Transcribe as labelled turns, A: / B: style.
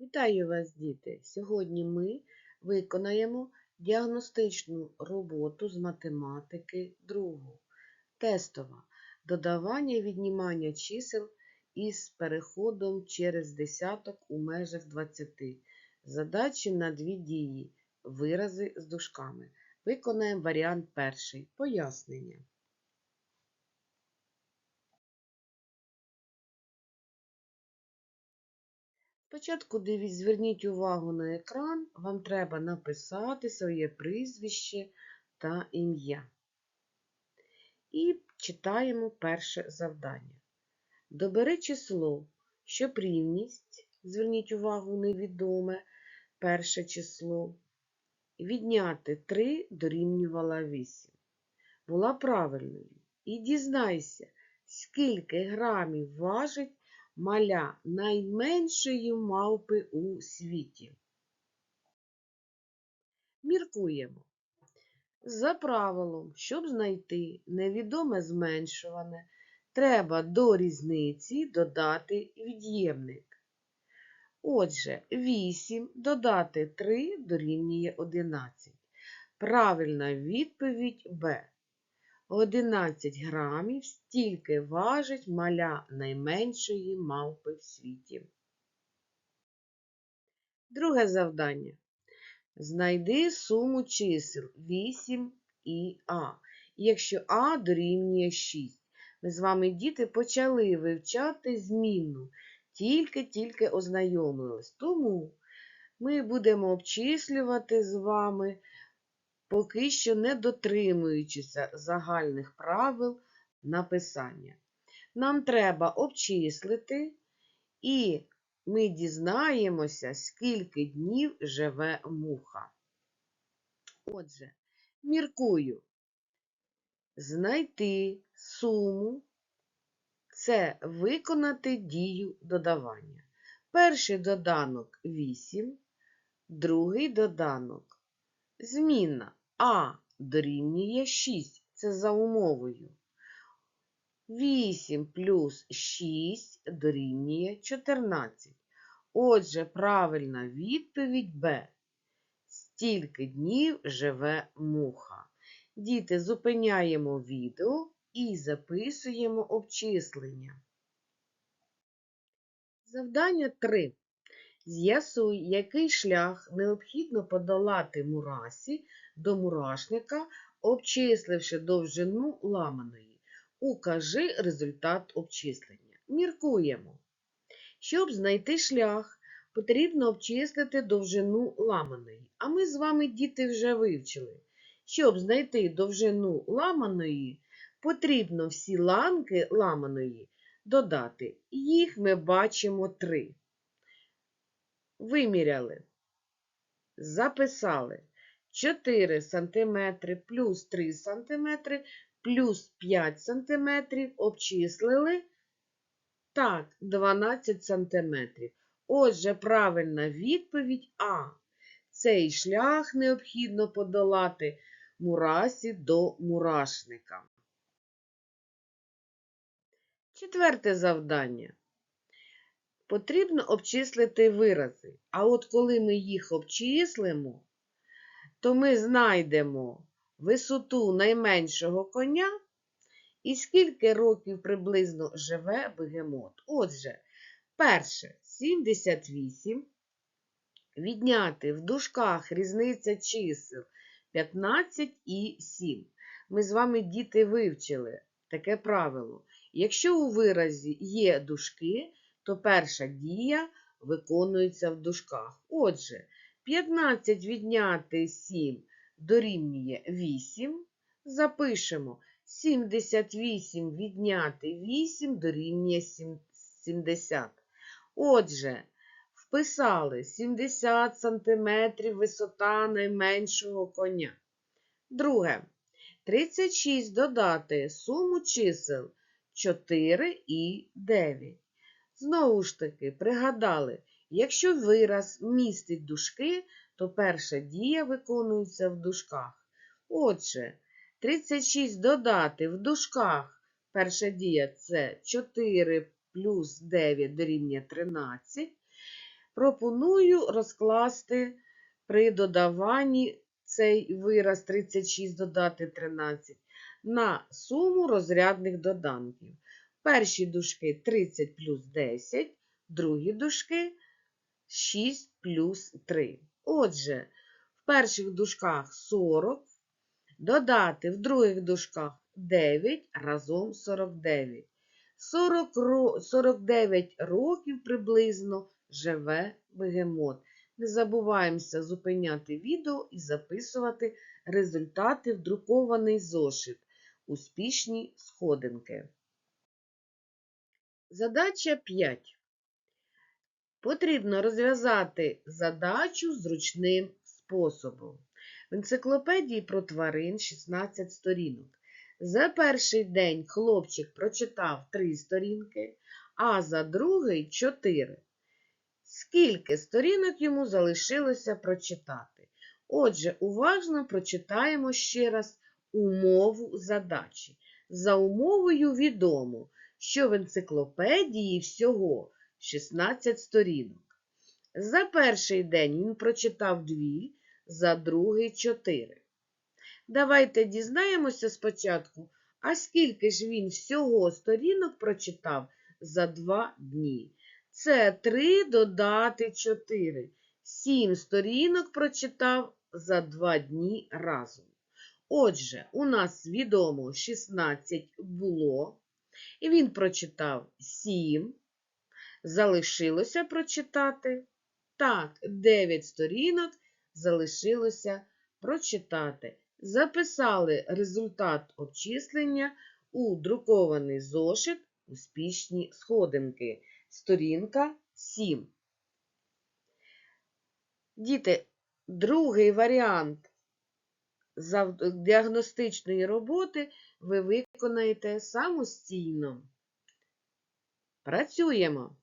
A: Вітаю вас, діти! Сьогодні ми виконаємо діагностичну роботу з математики другу. Тестова додавання і віднімання чисел із переходом через десяток у межах 20. Задачі на дві дії. Вирази з дужками. Виконаємо варіант перший. Пояснення. Спочатку дивіться, зверніть увагу на екран, вам треба написати своє прізвище та ім'я. І читаємо перше завдання. Добери число, щоб рівність, зверніть увагу, невідоме, перше число, відняти 3 дорівнювала 8. Була правильною. І дізнайся, скільки грамів важить маля найменшої мавпи у світі. Міркуємо. За правилом, щоб знайти невідоме зменшуване, треба до різниці додати від'ємник. Отже, 8 додати 3 дорівнює 11. Правильна відповідь Б. 11 грамів стільки важить маля найменшої мавпи в світі. Друге завдання. Знайди суму чисел 8 і А. Якщо А дорівнює 6. Ми з вами, діти, почали вивчати змінну, тільки-тільки ознайомились. Тому ми будемо обчислювати з вами поки що не дотримуючися загальних правил написання. Нам треба обчислити, і ми дізнаємося, скільки днів живе муха. Отже, міркую, знайти суму це виконати дію додавання. Перший доданок 8, другий доданок змінна а дорівнює 6. Це за умовою. 8 плюс 6 дорівнює 14. Отже, правильна відповідь Б. Стільки днів живе муха. Діти, зупиняємо відео і записуємо обчислення. Завдання 3. З'ясуй, який шлях необхідно подолати мурасі до мурашника, обчисливши довжину ламаної. Укажи результат обчислення. Міркуємо. Щоб знайти шлях, потрібно обчислити довжину ламаної. А ми з вами, діти, вже вивчили. Щоб знайти довжину ламаної, потрібно всі ланки ламаної додати. Їх ми бачимо три. Виміряли, записали 4 см плюс 3 см плюс 5 см обчислили. Так, 12 см. Отже, правильна відповідь А. Цей шлях необхідно подолати мурасі до мурашника. Четверте завдання. Потрібно обчислити вирази. А от коли ми їх обчислимо, то ми знайдемо висоту найменшого коня і скільки років приблизно живе бегемот. Отже, перше 78. Відняти в дужках різниця чисел 15 і 7. Ми з вами, діти, вивчили таке правило. Якщо у виразі є дужки, то перша дія виконується в дужках. Отже, 15 відняти 7 дорівнює 8. Запишемо 78 відняти 8 дорівнює 70. Отже, вписали 70 см висота найменшого коня. Друге. 36 додати суму чисел 4 і 9. Знову ж таки, пригадали, якщо вираз містить дужки, то перша дія виконується в дужках. Отже, 36 додати в дужках. Перша дія це 4 плюс 9 дорівнює 13. Пропоную розкласти при додаванні цей вираз 36 додати 13 на суму розрядних доданків. Перші дужки 30 плюс 10, другі дужки 6 плюс 3. Отже, в перших дужках 40, додати в других дужках 9 разом 49. 40, 49 років приблизно живе бегемот. Не забуваємося зупиняти відео і записувати результати в друкований зошит. Успішні сходинки. Задача 5. Потрібно розв'язати задачу зручним способом. В енциклопедії про тварин 16 сторінок. За перший день хлопчик прочитав 3 сторінки, а за другий 4. Скільки сторінок йому залишилося прочитати? Отже, уважно прочитаємо ще раз умову задачі. За умовою відомо, що в енциклопедії всього 16 сторінок. За перший день він прочитав 2, за другий 4. Давайте дізнаємося спочатку, а скільки ж він всього сторінок прочитав за 2 дні. Це 3 додати 4. 7 сторінок прочитав за 2 дні разом. Отже, у нас відомо 16 було, і він прочитав 7. Залишилося прочитати. Так, 9 сторінок залишилося прочитати. Записали результат обчислення у друкований зошит успішні сходинки. Сторінка 7. Діти, другий варіант діагностичної роботи ви виконаєте самостійно. Працюємо.